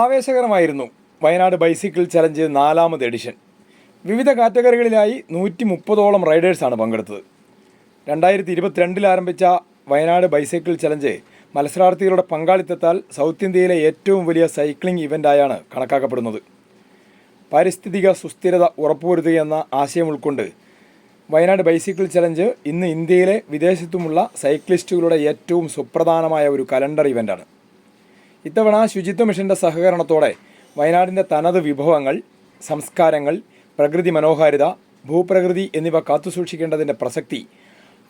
ആവേശകരമായിരുന്നു Wayanad bicycle challenge നാലാമത് edition വിവിധ കാറ്റഗറികളിലായി നൂറ്റി മുപ്പതോളം റൈഡേഴ്സാണ് പങ്കെടുത്തത്. രണ്ടായിരത്തി ഇരുപത്തിരണ്ടിൽ ആരംഭിച്ച വയനാട് ബൈസൈക്കിൾ ചലഞ്ച് മത്സരാർത്ഥികളുടെ പങ്കാളിത്തത്താൽ സൗത്ത് ഇന്ത്യയിലെ ഏറ്റവും വലിയ സൈക്ലിംഗ് ഇവന്റായാണ് കണക്കാക്കപ്പെടുന്നത്. പാരിസ്ഥിതിക സുസ്ഥിരത ഉറപ്പുവരുത്തുകയെന്ന ആശയം ഉൾക്കൊണ്ട് വയനാട് ബൈസിക്കിൾ ചലഞ്ച് ഇന്ന് ഇന്ത്യയിലെ വിദേശത്തുമുള്ള സൈക്ലിസ്റ്റുകളുടെ ഏറ്റവും സുപ്രധാനമായ ഒരു കലണ്ടർ ഇവന്റാണ് ഇത്തവണ ശുചിത്വ മിഷന്റെ സഹകരണത്തോടെ വയനാടിന്റെ തനത് വിഭവങ്ങൾ സംസ്കാരങ്ങൾ പ്രകൃതി മനോഹാരിത ഭൂപ്രകൃതി എന്നിവ കാത്തുസൂക്ഷിക്കേണ്ടതിന്റെ പ്രസക്തി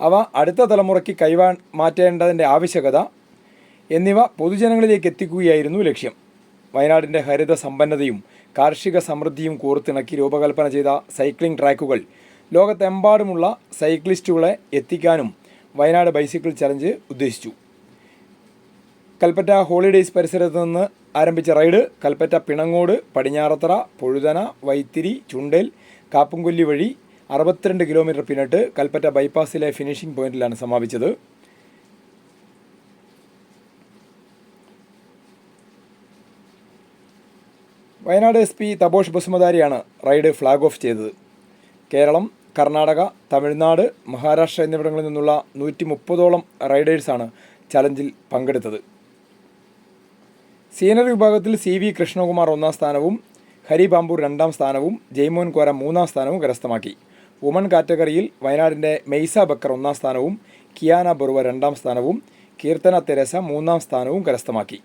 അവ അടുത്ത തലമുറയ്ക്ക് കൈവാ മാറ്റേണ്ടതിന്റെ ആവശ്യകത എന്നിവ പൊതുജനങ്ങളിലേക്ക് എത്തിക്കുകയായിരുന്നു ലക്ഷ്യം. വയനാടിന്റെ ഹരിത സമ്പന്നതയും കാർഷിക സമൃദ്ധിയും കോർത്തിണക്കി രൂപകൽപ്പന ചെയ്ത സൈക്ലിംഗ് ട്രാക്കുകൾ ലോകത്തെമ്പാടുമുള്ള സൈക്ലിസ്റ്റുകളെ എത്തിക്കാനും വയനാട് ബൈസിക്കിൾ ചലഞ്ച് ഉദ്ദേശിച്ചു. കൽപ്പറ്റ ഹോളിഡേയ്സ് പരിസരത്ത് നിന്ന് ആരംഭിച്ച റൈഡ് കൽപ്പറ്റ പിണങ്ങോട് പടിഞ്ഞാറത്തറ പൊഴുതന വൈത്തിരി ചുണ്ടേൽ കാപ്പുംകൊല്ലി വഴി അറുപത്തിരണ്ട് കിലോമീറ്റർ പിന്നിട്ട് കൽപ്പറ്റ ബൈപ്പാസിലെ ഫിനിഷിംഗ് പോയിന്റിലാണ് സമാപിച്ചത്. വയനാട് എസ് പി തപോഷ് ബസുമതാരിയാണ് റൈഡ് ഫ്ലാഗ് ഓഫ് ചെയ്തത്. കേരളം കർണാടക തമിഴ്നാട് മഹാരാഷ്ട്ര എന്നിവിടങ്ങളിൽ നിന്നുള്ള നൂറ്റി മുപ്പതോളം റൈഡേഴ്സാണ് ചലഞ്ചിൽ പങ്കെടുത്തത്. സീനിയർ വിഭാഗത്തിൽ സി വി കൃഷ്ണകുമാർ ഒന്നാം സ്ഥാനവും ഹരി ബാംബൂർ രണ്ടാം സ്ഥാനവും ജയ്മോൻ കോര മൂന്നാം സ്ഥാനവും കരസ്ഥമാക്കി. വുമൺ കാറ്റഗറിയിൽ വയനാടിന്റെ മെയ്സ ബക്കർ ഒന്നാം സ്ഥാനവും കിയാന ബറുവ രണ്ടാം സ്ഥാനവും കീർത്തന തെരേസ മൂന്നാം സ്ഥാനവും കരസ്ഥമാക്കി.